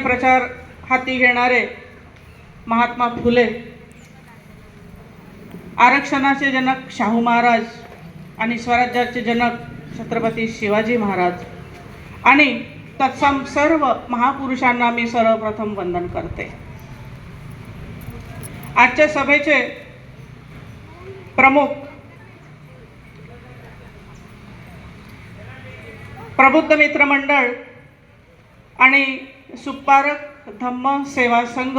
प्रचार हाती घेणारे महात्मा फुले आरक्षणाचे जनक शाहू महाराज आणि स्वराज्याचे जनक छत्रपती शिवाजी महाराज. आणि तत्सम सर्व महापुरुषांना मी सर्वप्रथम वंदन करते. आजच्या सभेचे प्रमुख प्रबुद्ध मित्रमंडळ आणि सुपारक धम्म सेवा संघ.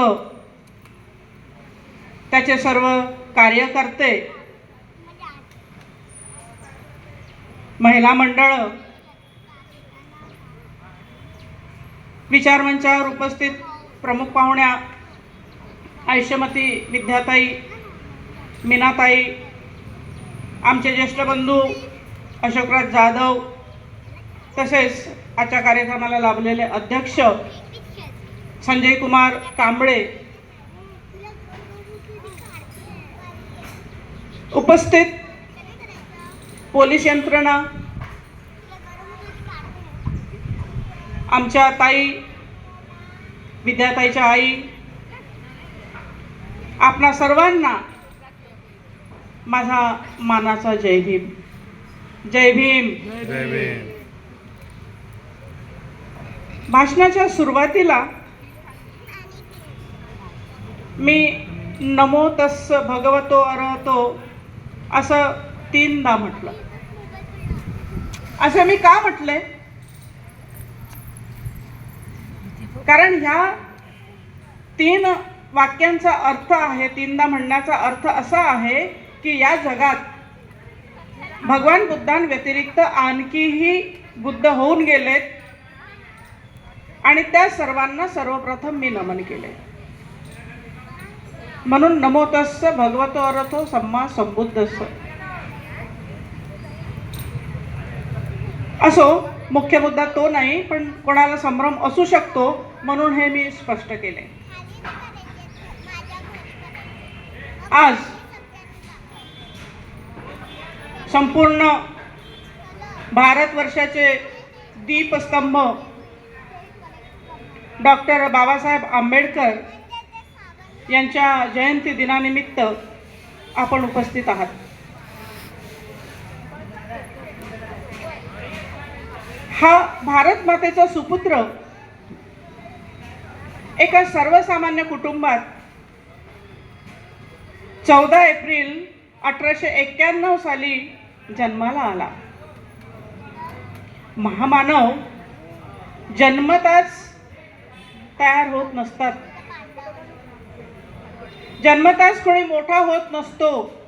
त्याचे सर्व कार्यकर्ते महिला मंडळ विचारमंचावर उपस्थित प्रमुख पाहुण्या आयुष्यमती विद्याताई मीनाताई आमचे ज्येष्ठ बंधू अशोकराज जाधव तसेच आजच्या कार्यक्रमाला लाभलेले अध्यक्ष संजय कुमार कांबळे. उपस्थित पोलीस यंत्रणा. आमच्या ताई विद्याताईच्या आई. आपणा सर्वांना माझा मानाचा जय भीम. जय भीम. जय भीम. भाषणाच्या सुरुवातीला मी नमो तस्स भगवतो अरहतो असं तीनदा म्हटलं. असं मी का म्हटले कारण ह्या तीन वाक्यांचा अर्थ आहे तीनदा म्हणण्याचा अर्थ असा आहे की या जगात भगवान बुद्धांव्यतिरिक्त आणखीही बुद्ध होऊन गेलेत आणि त्या सर्वांना सर्वप्रथम मी नमन केले म्हणून नमोतस्स भगवतो अरथो सम्मा संबुद्धस्स असो मुख्य मुद्दा तो नाही पण कोणाला संभ्रम असू शकतो म्हणून हे मी स्पष्ट केले. आज संपूर्ण भारतवर्षाचे दीपस्तंभ डॉक्टर बाबासाहेब आंबेडकर यांच्या जयंती दिनानिमित्त आपण उपस्थित आहात. हा भारत मातेचा सुपुत्र एका सर्वसामान्य कुटुंबात चौदा एप्रिल अठराशे एक्क्याण्णव साली जन्माला आला. महामानव जन्मताच तयार होत नसतात. जन्मताच कोणी मोठा होत नसतो.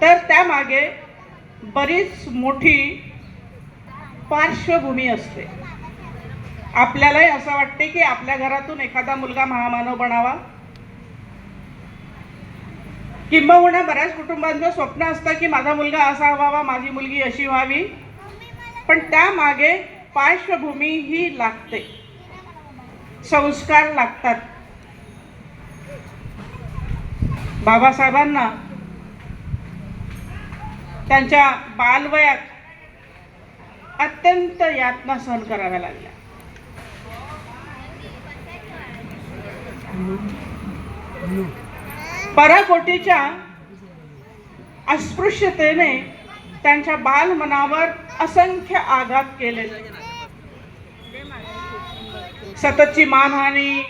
तर त्यामागे बरीच मोठी पार्श्वभूमी असते. आपल्यालाही असं वाटते की आपल्या घरातून एखादा मुलगा महामानव बनावा. किंबहुना बऱ्याच कुटुंबांचं स्वप्न असतं की माझा मुलगा असा व्हावा माझी मुलगी अशी व्हावी. पण त्यामागे पार्श्वभूमी ही लागते. संस्कार लागतात. बाबासाहेबांना त्यांच्या बालवयात अत्यंत यातना सहन कराव्या लागल्या. पराकोटीच्या अस्पृश्यतेने त्यांच्या बालमनावर असंख्य आघात केले. सततची मानहानी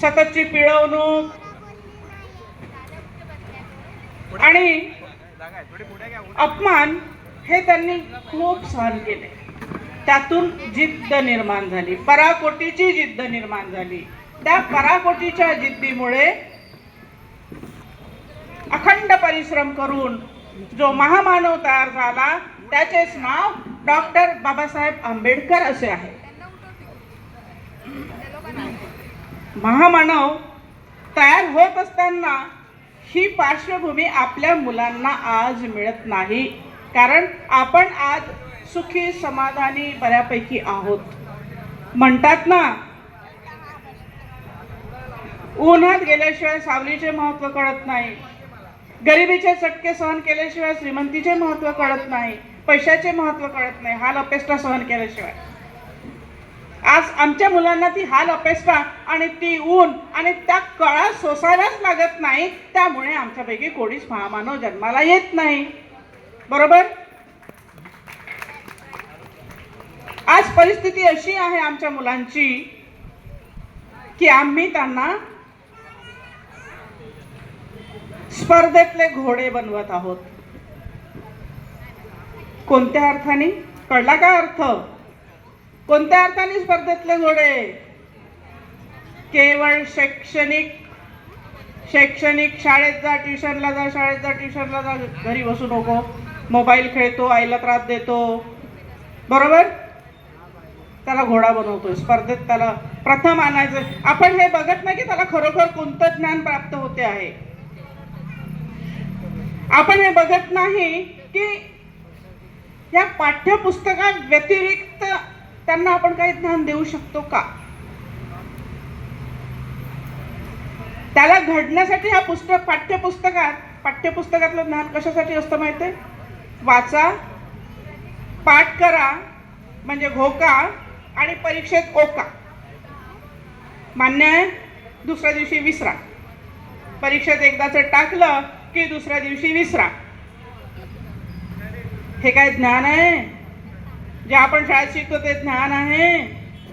सततची पिळवणूक आणि अपमान हे त्यांनी खूप सहन केले. त्यातून जिद्द निर्माण झाली. पराकोटीची जिद्द निर्माण झाली. त्या पराकोटीच्या जिद्दीमुळे अखंड परिश्रम करून जो महामानव तयार झाला त्याचेच नाव डॉक्टर बाबासाहेब आंबेडकर असे आहे. महामानव तयार होत असताना ही पार्श्वभूमी आपल्या मुलांना आज मिळत नाही. कारण आपण आज सुखी समाधानी बऱ्यापैकी आहोत. म्हणतात ना उन्हात गेल्याशिवाय सावलीचे महत्त्व कळत नाही. गरिबीचे चटके सहन केल्याशिवाय श्रीमंतीचे महत्त्व कळत नाही. पैशाचे महत्त्व कळत नाही. हा लपेस्टा सहन केल्याशिवाय. आज आमच्या मुलांना ती हाल अपेक्षा आणि ती ऊन आणि त्या कळा सोसायलाच लागत नाही त्यामुळे आमच्यापैकी कोणीच महामानव जन्माला येत नाही. बरोबर? आज परिस्थिती अशी आहे आमच्या मुलांची की आम्ही त्यांना स्पर्धेतले घोडे बनवत आहोत. कोणत्या अर्थाने? कळला का अर्थ? कोणत्या अर्थाने स्पर्धेतले घोडे? केवळ शैक्षणिक शैक्षणिक शाळेत जा ट्युशनला जा शाळेत जा ट्युशनला जा घरी बसू नको. मोबाईल खेळतो आईला त्रास देतो. बरोबर? त्याला घोडा बनवतोय. स्पर्धेत त्याला प्रथम आणायचं आपण हे बघत नाही की त्याला खरोखर कोणतं ज्ञान प्राप्त होते आहे. आपण हे बघत नाही की या पाठ्यपुस्तका व्यतिरिक्त त्यांना आपण काही ज्ञान देऊ शकतो का? त्याला घडण्यासाठी हा पुस्तक पाठ्यपुस्तकात पाठ्यपुस्तकातलं ज्ञान कशासाठी असतं माहिती आहे? वाचा पाठ करा म्हणजे घोका आणि परीक्षेत ओका. मान्य आहे? दुसऱ्या दिवशी विसरा. परीक्षेत एकदाच टाकलं की दुसऱ्या दिवशी विसरा. हे काय ज्ञान आहे? जे आपण शाळेत शिकतो ते ज्ञान आहे.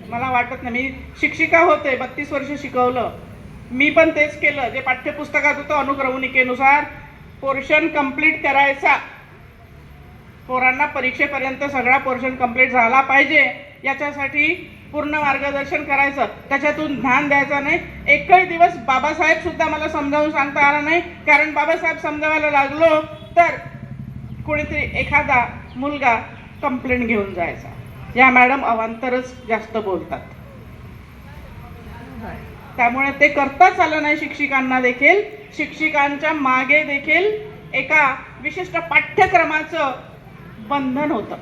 मला वाटत नाही. मी शिक्षिका होते बत्तीस वर्ष शिकवलं. मी पण तेच केलं. जे पाठ्यपुस्तकात होतं अनुक्रमणिकेनुसार पोर्शन कंप्लीट करायचा. पोरांना परीक्षेपर्यंत सगळा पोर्शन कंप्लीट झाला पाहिजे. याच्यासाठी पूर्ण मार्गदर्शन करायचं. त्याच्यातून ध्यान द्यायचं नाही. एकही दिवस बाबासाहेब सुद्धा मला समजावून सांगता आला नाही. कारण बाबासाहेब समजावायला लागलो तर कोणीतरी एखादा मुलगा कंप्लेंट घेऊन जायचा. या मॅडम अवांतरच जास्त बोलतात. त्यामुळे ते करताच आलं नाही शिक्षिकांना देखील. शिक्षिकांच्या मागे देखील एका विशिष्ट पाठ्यक्रमाचं बंधन होतं.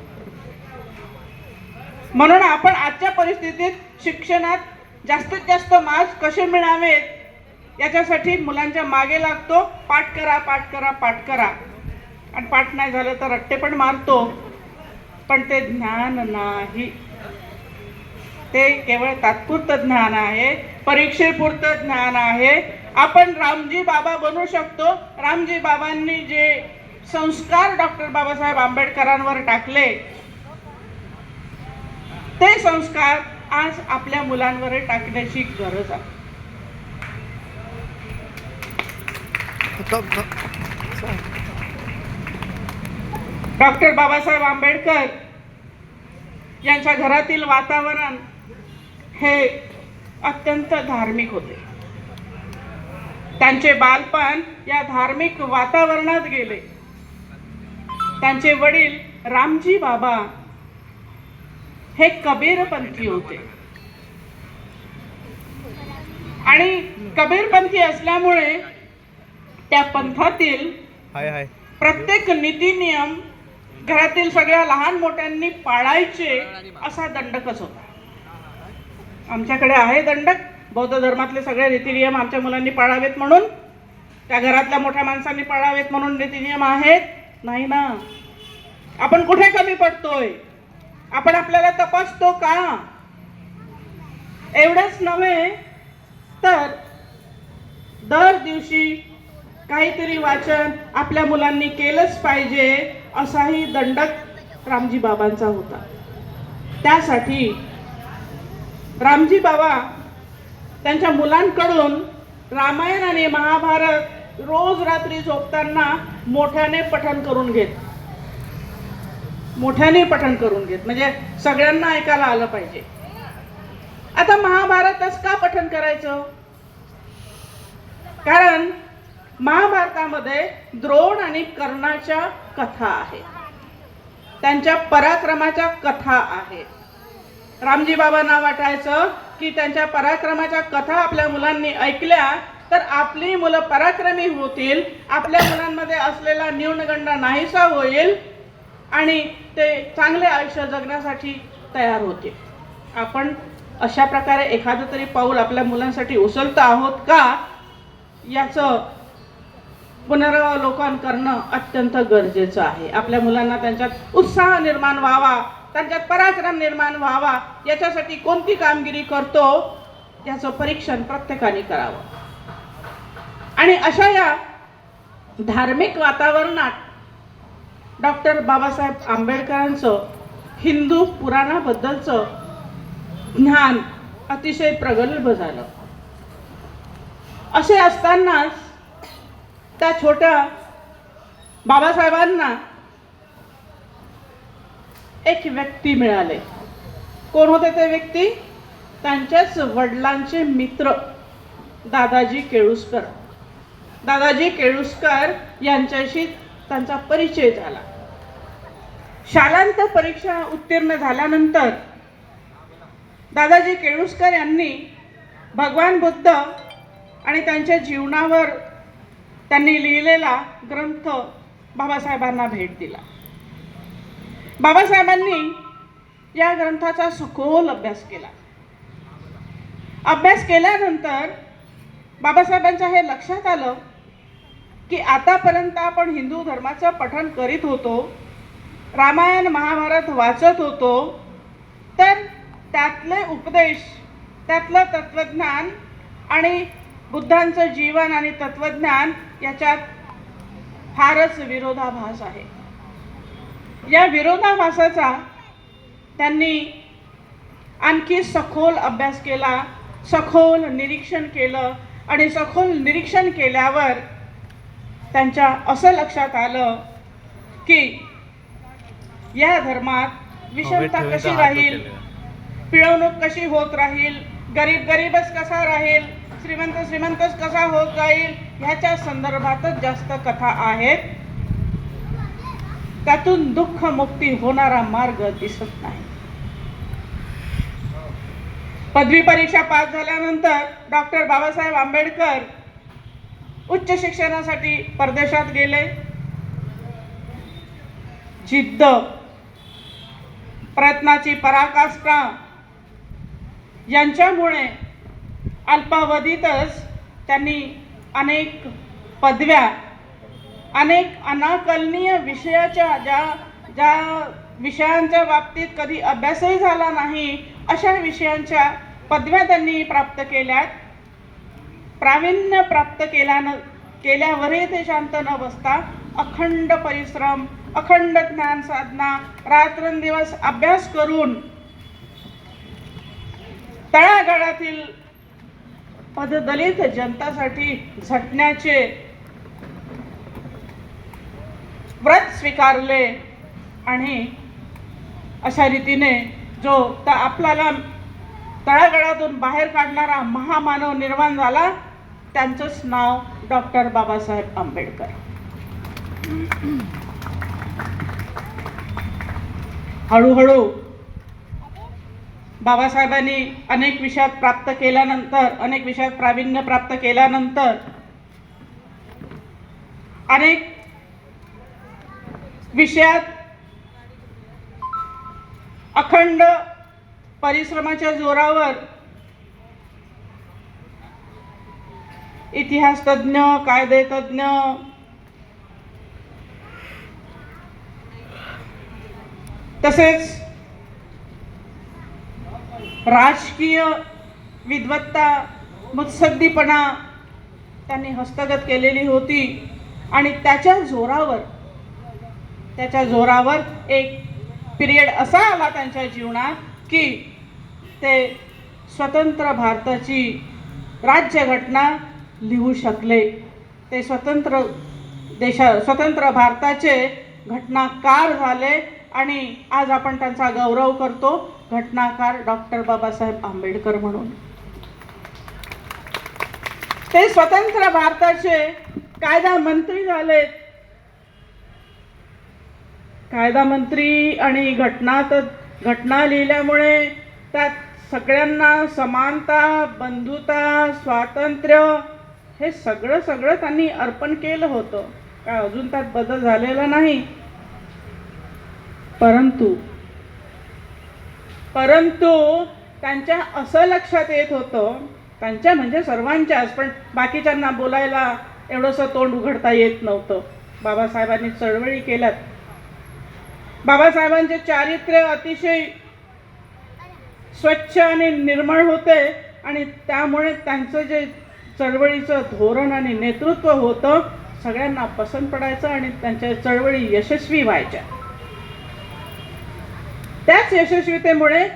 म्हणून आपण आजच्या परिस्थितीत शिक्षणात जास्तीत जास्त मार्क्स कसे मिळावेत याच्यासाठी मुलांच्या मागे लागतो. पाठ करा पाठ करा पाठ करा. आणि पाठ नाही झालं तर रट्टे पण मारतो. पण ते ज्ञान नाही. ते केवळ तात्पुरतं ज्ञान आहे परीक्षेपुरतं ज्ञान आहे. आपण रामजी बाबा बनू शकतो. रामजी बाबांनी जे संस्कार डॉक्टर बाबासाहेब आंबेडकरांवर टाकले ते संस्कार आज आपल्या मुलांवर टाकण्याची गरज आहे. डॉक्टर बाबासाहेब आंबेडकर यांच्या घरातील वातावरण हे अत्यंत धार्मिक होते. त्यांचे बालपण या धार्मिक वातावरणात गेले. त्यांचे वडील रामजी बाबा हे कबीरपंथी होते. आणि कबीरपंथी असल्यामुळे त्या पंथातील प्रत्येक नीती नियम घरातील सगळ्या लहान मोठ्यांनी पाळायचे असा दंडकच होता? आमच्याकडे आहे दंडक बौद्ध धर्मातले सगळे रीतिनियम आमच्या मुलांनी पाळावेत म्हणून. त्या घरातल्या मोठ्या माणसांनी पाळावेत म्हणून रीतिनियम आहेत. नाही ना? आपण कुठे कमी पडतोय? आपण आपल्याला तपासतो का? एवढंच नव्हे तर दर दिवशी काहीतरी वाचन आपल्या मुलांनी केलंच पाहिजे. असाही दंडक रामजी बाबांचा होता. त्यासाठी रामजी बाबा त्यांच्या मुलांकडून रामायण आणि महाभारत रोज रात्री झोपताना मोठ्याने पठण करून घेत. मोठ्याने पठण करून घेत. म्हणजे सगळ्यांना ऐकायला आलं पाहिजे. आता महाभारतच का पठण करायचं? कारण महाभारतामध्ये द्रोण आणि कर्णाच्या कथा आहेत त्यांच्या पराक्रमाच्या कथा आहेत रामजी बाबांना वाटायचं की त्यांच्या पराक्रमाच्या कथा आपल्या मुलांनी ऐकल्या तर आपली मुलं पराक्रमी होतील आपल्या मुलांमध्ये असलेला न्यूनगंड नाहीसा होईल आणि ते चांगले आयुष्य जगण्यासाठी तयार होतील. आपण अशा प्रकारे एखादं तरी पाऊल आपल्या मुलांसाठी उचलत आहोत का? याचं पुनरावलोकन करणं अत्यंत गरजेचं आहे. आपल्या मुलांना त्यांच्यात उत्साह निर्माण व्हावा त्यांच्यात पराक्रम निर्माण व्हावा याच्यासाठी कोणती कामगिरी करतो याचं परीक्षण प्रत्येकाने करावं. आणि अशा या धार्मिक वातावरणात डॉक्टर बाबासाहेब आंबेडकरांचं हिंदू पुराणाबद्दलचं ज्ञान अतिशय प्रगल्भ झालं. असे असतानाच त्या छोट्या बाबासाहेबांना एक व्यक्ती मिळाले. कोण होते ते व्यक्ती? त्यांच्याच वडिलांचे मित्र दादाजी केळुसकर. दादाजी केळुसकर यांच्याशी त्यांचा परिचय झाला. शालांत परीक्षा उत्तीर्ण झाल्यानंतर दादाजी केळुसकर यांनी भगवान बुद्ध आणि त्यांच्या जीवनावर त्यांनी लिहिलेला ग्रंथ बाबासाहेबांना भेट दिला. बाबासाहेबांनी या ग्रंथाचा सखोल अभ्यास केला. अभ्यास केल्यानंतर बाबासाहेबांच्या हे लक्षात आलं की आतापर्यंत आपण हिंदू धर्माचं पठण करीत होतो रामायण महाभारत वाचत होतो तर त्यातले उपदेश त्यातलं तत्त्वज्ञान आणि बुद्धांचं जीवन आणि तत्त्वज्ञान याच्यात फारच विरोधाभास आहे. या विरोधाभासाचा त्यांनी आणखी सखोल अभ्यास केला सखोल निरीक्षण केलं आणि सखोल निरीक्षण केल्यावर त्यांच्या असं लक्षात आलं की या धर्मात विषमता कशी राहील? पिळवणूक कशी होत राहील? गरीब गरीबच कसा राहील? श्रीमंत श्रीमंत कसा होत जाईल ह्याच्या संदर्भातच जास्त कथा आहेत. त्यातून दुःख मुक्ती होणारा मार्ग दिसत नाही. पदवी परीक्षा पास झाल्यानंतर डॉक्टर बाबासाहेब आंबेडकर उच्च शिक्षणासाठी परदेशात गेले. जिद्द प्रयत्नाची पराकाष्ठा यांच्यामुळे अल्पावधीतच त्यांनी अनेक पदव्या अनेक अनाकलनीय विषयाच्या ज्या ज्या विषयांच्या बाबतीत कधी अभ्यासही झाला नाही अशा विषयांच्या पदव्या त्यांनी प्राप्त केल्यात. प्रावीण्य प्राप्त केल्यानं केल्यावरही ते शांत न बसता अखंड परिश्रम अखंड ज्ञान साधना रात्रंदिवस अभ्यास करून तळागाळातील पददलित जनतासाठी झटण्याचे व्रत स्वीकारले आणि अशा रीतीने जो त आपल्याला तळागळातून बाहेर काढणारा महामानव निर्माण झाला त्यांचंच नाव डॉक्टर बाबासाहेब आंबेडकर. हळूहळू बाबासाहेबांनी अनेक विषयात प्राप्त केल्यानंतर अनेक विषयात प्रावीण्य प्राप्त केल्यानंतर अनेक विषयात अखंड परिश्रमाच्या जोरावर इतिहास तज्ज्ञ कायदे तसेच राजकीय विद्वत्ता मुत्सद्दीपणा त्यांनी हस्तगत केलेली होती. आणि त्याच्या जोरावर त्याच्या जोरावर एक पिरियड असा आला त्यांच्या जीवनात की ते स्वतंत्र भारताची राज्यघटना लिहू शकले. ते स्वतंत्र देशा स्वतंत्र भारताचे घटनाकार झाले आणि आज आपण त्यांचा गौरव करतो. घटनाकार डॉक्टर बाबासाहेब आंबेडकर म्हणून. ते स्वतंत्र भारताचे कायदा मंत्री झालेत. कायदा मंत्री आणि घटना तर घटना लिहिल्यामुळे त्यात सगळ्यांना समानता बंधुता स्वातंत्र्य हे सगळं सगळं त्यांनी अर्पण केलं होतं. काय अजून त्यात बदल झालेला नाही. परंतु परंतु त्यांच्या असं लक्षात येत होतं त्यांच्या म्हणजे सर्वांच्याच पण बाकीच्यांना बोलायला एवढंसं तोंड उघडता येत नव्हतं. बाबासाहेबांनी चळवळी केल्यात. बाबासाहेबांचे चारित्र्य अतिशय स्वच्छ आणि निर्मळ होते आणि त्यामुळे त्यांचं जे चळवळीचं धोरण आणि नेतृत्व होतं सगळ्यांना पसंत पडायचं आणि त्यांच्या चळवळी यशस्वी व्हायच्या. त्याच यशस्वीतेमुळे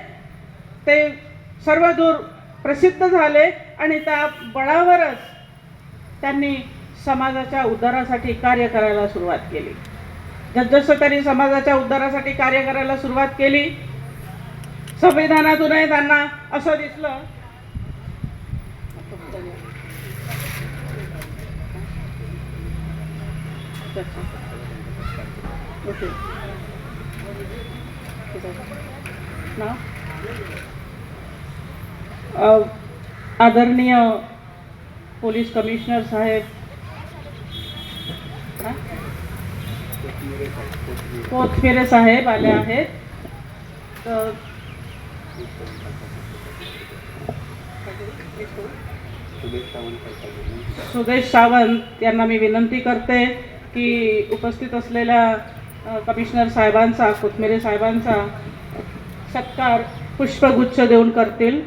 ते सर्वदूर प्रसिद्ध झाले आणि त्या बळावरच त्यांनी समाजाच्या उद्धारासाठी कार्य करायला सुरुवात केली. जसजसं त्यांनी समाजाच्या उद्धारासाठी कार्य करायला सुरुवात केली संविधानातूनही त्यांना असं दिसलं. ओके. नाव आदरणीय पोलीस कमिशनर साहेब. हा? कोथफिरे साहेब आले आहेत. तर सुदेश सावंत यांना मी विनंती करते की उपस्थित असलेल्या कमिशनर साहेबांचा कोथमेरे साहेबांचा सत्कार पुष्पगुच्छ देऊन करतील.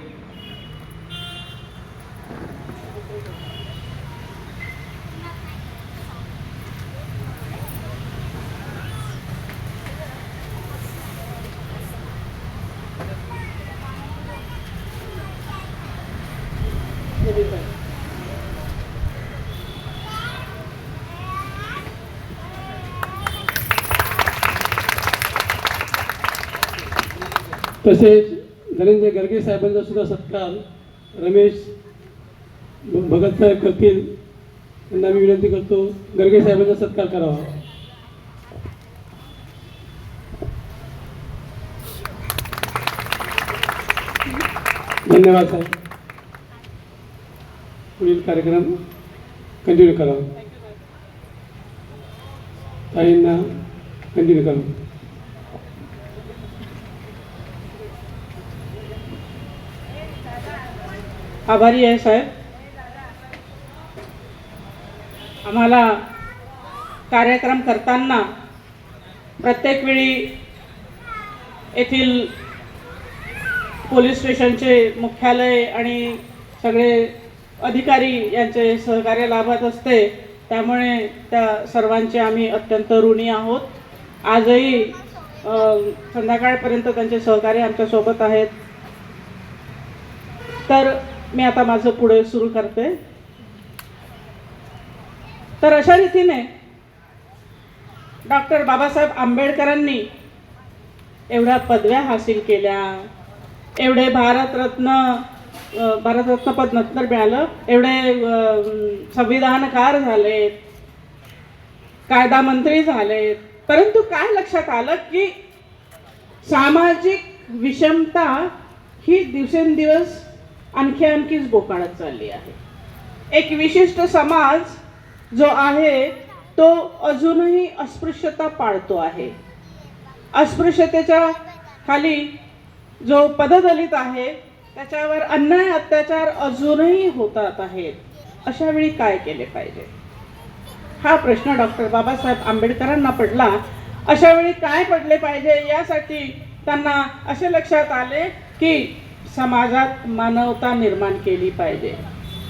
तसेच धनंजय गर्गे साहेबांचा सुद्धा सत्कार रमेश भगत साहेब करतील त्यांना मी विनंती करतो गर्गे साहेबांचा सत्कार करावा. धन्यवाद साहेब. पुढील कार्यक्रम कंटिन्यू करावा. ताईंना कंटिन्यू करावा आभारी आहे साहेब. आम्हाला कार्यक्रम करताना प्रत्येक वेळी येथील पोलीस स्टेशनचे मुख्यालय आणि सगळे अधिकारी यांचे सहकार्य लाभत असते त्यामुळे त्या सर्वांचे आम्ही अत्यंत ऋणी आहोत. आजही संध्याकाळपर्यंत त्यांचे सहकार्य आमच्यासोबत आहेत. तर मी आता माझं पुढे सुरू करते. तर अशा रीतीने डॉक्टर बाबासाहेब आंबेडकरांनी एवढ्या पदव्या हासिल केल्या. एवढे भारतरत्न भारतरत्न पद नंतर मिळालं. एवढे संविधानकार झालेत. कायदा मंत्री झालेत. परंतु काय लक्षात आलं की सामाजिक विषमता ही दिवसेंदिवस आणखी आणखीच बोकाळत चालली आहे. एक विशिष्ट समाज जो आहे तो अजूनही अस्पृश्यता पाळतो आहे. अस्पृश्यतेच्या खाली जो पददलित आहे त्याच्यावर अन्याय अत्याचार अजूनही होतात आहेत. अशा वेळी काय केले पाहिजे? हा प्रश्न डॉक्टर बाबासाहेब आंबेडकरांना पडला. अशा वेळी काय पडले पाहिजे यासाठी त्यांना असे लक्षात आले की समाजात मानवता निर्माण केली पाहिजे.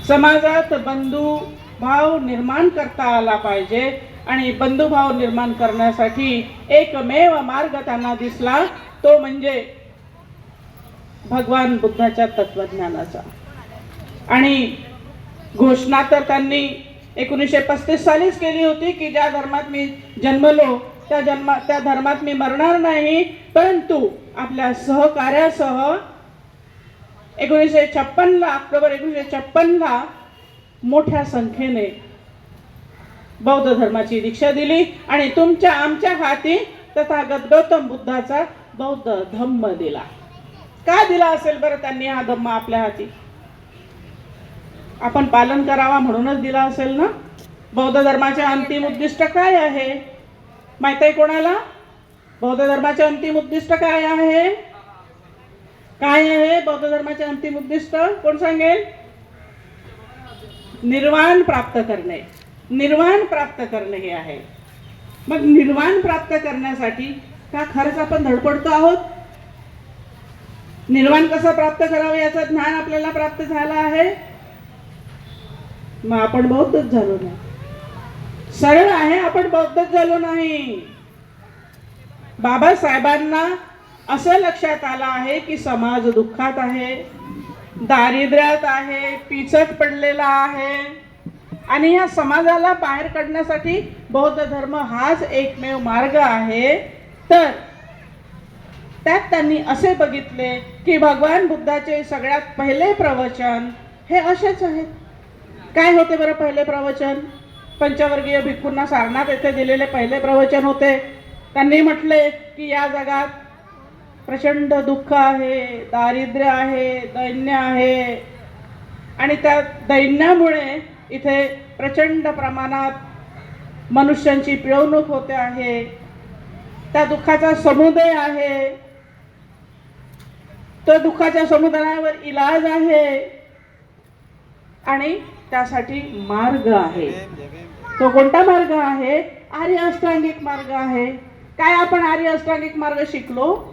समाजात बंधू भाव निर्माण करता आला पाहिजे आणि बंधुभाव निर्माण करण्यासाठी एकमेव मार्ग त्यांना दिसला तो म्हणजे भगवान बुद्धाच्या तत्वज्ञानाचा. आणि घोषणा तर त्यांनी एकोणीसशे पस्तीस सालीच केली होती की ज्या धर्मात मी जन्मलो त्या जन्मा त्या धर्मात मी मरणार नाही परंतु आपल्या सहकार्यासह एकोणीसशे छप्पनला ऑक्टोबर एकोणीसशे छप्पनला मोठ्या संख्येने बौद्ध धर्माची दीक्षा दिली आणि तुमच्या आमच्या हाती तथागत गौतम बुद्धाचा बौद्ध धम्म दिला. का दिला असेल बरं त्यांनी हा धम्म आपल्या हाती? आपण पालन करावा म्हणूनच दिला असेल ना? बौद्ध धर्माचे अंतिम उद्दिष्ट काय आहे? माहीत आहे कोणाला? बौद्ध धर्माचे अंतिम उद्दिष्ट काय आहे? काय आहे? बौद्ध धर्माचे अंतिम उद्दिष्ट कोण सांगेल? निर्वाण प्राप्त करणे. निर्वाण प्राप्त करणे हे आहे. मग निर्वाण प्राप्त करण्यासाठी का खरंच आपण धडपडतो आहोत? निर्वाण कसं प्राप्त करावं याचं ज्ञान आपल्याला प्राप्त झालं आहे? मग आपण बौद्धच झालो नाही. सरळ आहे आपण बौद्धच झालो नाही. बाबासाहेबांना असं लक्षात आलं आहे की समाज दुःखात आहे दारिद्र्यात आहे पिचत पडलेला आहे. आणि या समाजाला बाहेर काढण्यासाठी बौद्ध धर्म हाच एकमेव मार्ग आहे. तर त्यात त्यांनी असे बघितले की भगवान बुद्धाचे सगळ्यात पहिले प्रवचन हे असेच आहेत. काय होते बरं पहिले प्रवचन? पंचवर्गीय भिक्खूंना सारनाथ येथे दिलेले पहिले प्रवचन होते. त्यांनी म्हटले की या जगात प्रचंड दुःख आहे दारिद्र्य आहे दैन्य आहे. आणि त्या दैन्यामुळे इथे प्रचंड प्रमाणात मनुष्यांची पिळवणूक होते आहे. त्या दुःखाचा समुदय आहे. तो दुःखाच्या समुदायावर इलाज आहे. आणि त्यासाठी मार्ग आहे. तो कोणता मार्ग आहे? आर्य अष्टांगिक मार्ग आहे. काय आपण आर्य अष्टांगिक मार्ग शिकलो?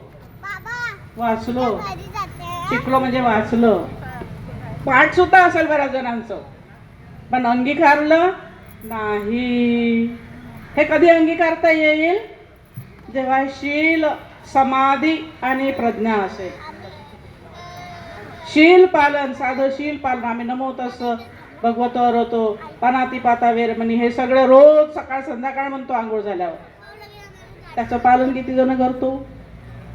वाचलो. शिकलो म्हणजे वाचलो. पाठ सुद्धा असेल बऱ्याच जणांचं. पण अंगीकारलं नाही. हे कधी अंगीकारता येईल? जेव्हा शील समाधी आणि प्रज्ञा असेल. शील पालन साधं शील पालन. आम्ही नमो तसं भगवत होतो पनाती पाता वेरमणी हे सगळं रोज सकाळ संध्याकाळ म्हणतो आंघोळ झाल्यावर. त्याचं पालन किती जण करतो?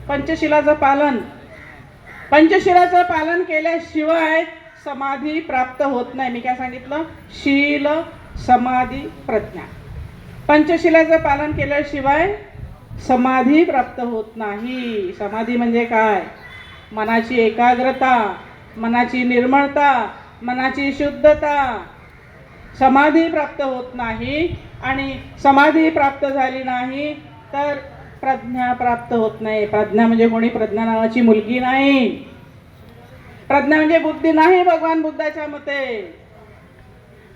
पंचशिलाचं पालन. पंचशिलाचं पालन केल्याशिवाय समाधी प्राप्त होत नाही. मी काय सांगितलं? शील समाधी प्रज्ञा. पंचशिलाचं पालन केल्याशिवाय समाधी प्राप्त होत नाही. समाधी म्हणजे काय? मनाची एकाग्रता मनाची निर्मळता मनाची शुद्धता. समाधी प्राप्त होत नाही आणि समाधी प्राप्त झाली नाही तर प्रज्ञा प्राप्त होत नाही. प्रज्ञा म्हणजे कोणी? प्रज्ञा नावाची मुलगी नाही. प्रज्ञा म्हणजे बुद्धी नाही भगवान बुद्धाच्या मते.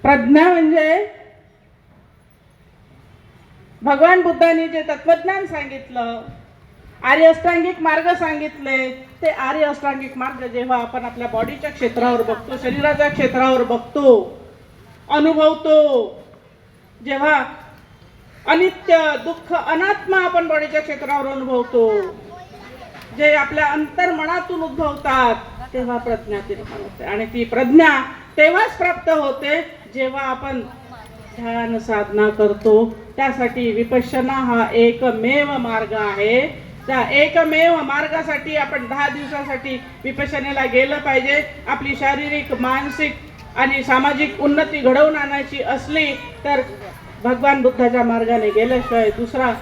प्रज्ञा म्हणजे भगवान बुद्धांनी जे तत्वज्ञान सांगितलं आर्य अष्टांगिक मार्ग सांगितले ते आर्य अष्टांगिक मार्ग जेव्हा आपण आपल्या बॉडीच्या क्षेत्रावर बघतो शरीराच्या क्षेत्रावर बघतो अनुभवतो जेव्हा अनित्य दुःख अनात्मा आपण बॉडीच्या क्षेत्रावर अनुभवतो. जे आपल्या अंतर्मनातून उद्भवतात तेव्हा प्रज्ञा निर्माण होते आणि ती प्रज्ञा तेव्हाच प्राप्त होते जेव्हा आपण ध्यान साधना करतो. त्यासाठी विपश्यना हा एकमेव मार्ग आहे. त्या एकमेव मार्गासाठी आपण दहा दिवसासाठी विपश्यनेला गेलं पाहिजे. आपली शारीरिक मानसिक आणि सामाजिक उन्नती घडवून आणायची असली तर भगवान बुद्धाच्या मार्गाने गेल्याशिवाय दुसरा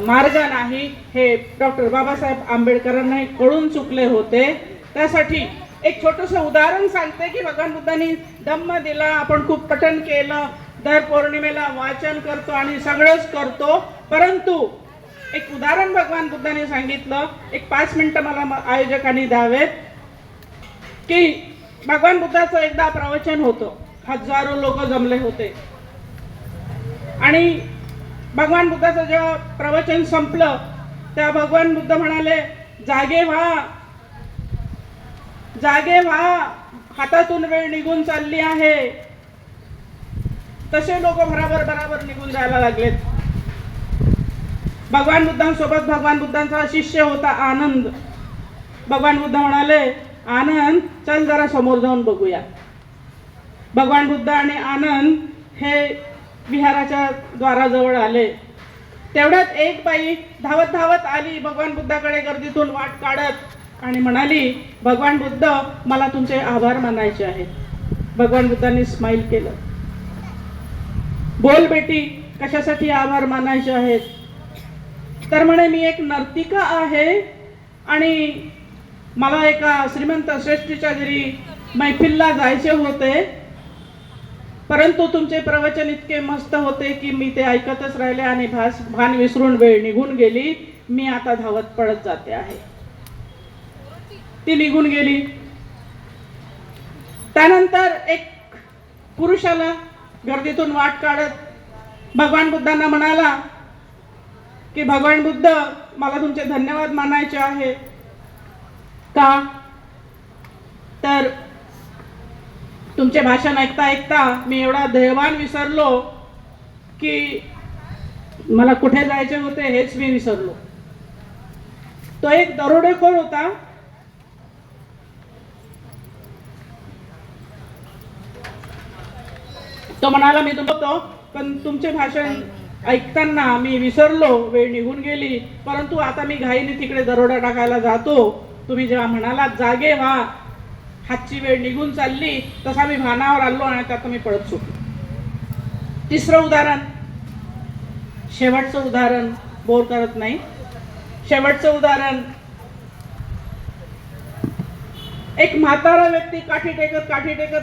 मार्ग नाही हे डॉक्टर बाबासाहेब आंबेडकरांना कळून चुकले होते. त्यासाठी एक छोटंसं उदाहरण सांगते की भगवान बुद्धांनी धम्म दिला आपण खूप पठण केलं दर पौर्णिमेला वाचन करतो आणि सगळंच करतो. परंतु एक उदाहरण भगवान बुद्धाने सांगितलं एक पाच मिनिटं मला म- आयोजकांनी द्यावेत की भगवान बुद्धाचं एकदा प्रवचन होतं. हजारो लोक जमले होते. आणि भगवान बुद्धाचं जेव्हा प्रवचन संपलं तेव्हा भगवान बुद्ध म्हणाले जागे व्हा. जागे व्हा. हातातून वेळ निघून चालली आहे. तसे लोक बराबर बराबर निघून जायला लागलेत. भगवान बुद्धांसोबत भगवान बुद्धांचा शिष्य होता आनंद. भगवान बुद्ध म्हणाले आनंद चल जरा समोर जाऊन बघूया. भगवान बुद्ध आणि आनंद हे विहाराच्या द्वाराजवळ आले. तेवढ्यात एक बाई धावत धावत आली भगवान बुद्धाकडे गर्दीतून वाट काढत आणि म्हणाली भगवान बुद्ध मला तुमचे आभार मानायचे आहेत. भगवान बुद्धांनी स्माईल केलं. बोल बेटी कशासाठी आभार मानायचे आहेत? तर म्हणे मी एक नर्तिका आहे आणि मला एका श्रीमंत श्रेष्ठीच्या घरी मैफिलला जायचे होते. परंतु तुमचे प्रवचन इतके मस्त होते की मी ते ऐकतच राहिले आणि भास भान विसरून वेळ निघून गेली. मी आता धावत पळत जाते आहे. ती निघून गेली. त्यानंतर एक पुरुषाला गर्दीतून वाट काढत भगवान बुद्धांना म्हणाला की भगवान बुद्ध मला तुमचे धन्यवाद मानायचे आहे. का तर तुमचे भाषण ऐकता ऐकता मी एवढा दैवान विसरलो की मला कुठे जायचे होते हेच मी विसरलो. तो एक दरोडेखोर होता. तो म्हणाला मी तुमतो पण तुमचे भाषण ऐकताना मी विसरलो वेळ निघून गेली. परंतु आता मी घाईने तिकडे दरोडा टाकायला जातो. तुम्ही जेव्हा म्हणालात जागे व्हा हातची वेळ निघून चालली तसा मी भानावर आलो आणि त्यात मी पळत सुटलो. तिसरं उदाहरण. शेवटचं उदाहरण बोर करत नाही. शेवटचं उदाहरण. एक म्हातारा व्यक्ती काठी टेकत काठी टेकत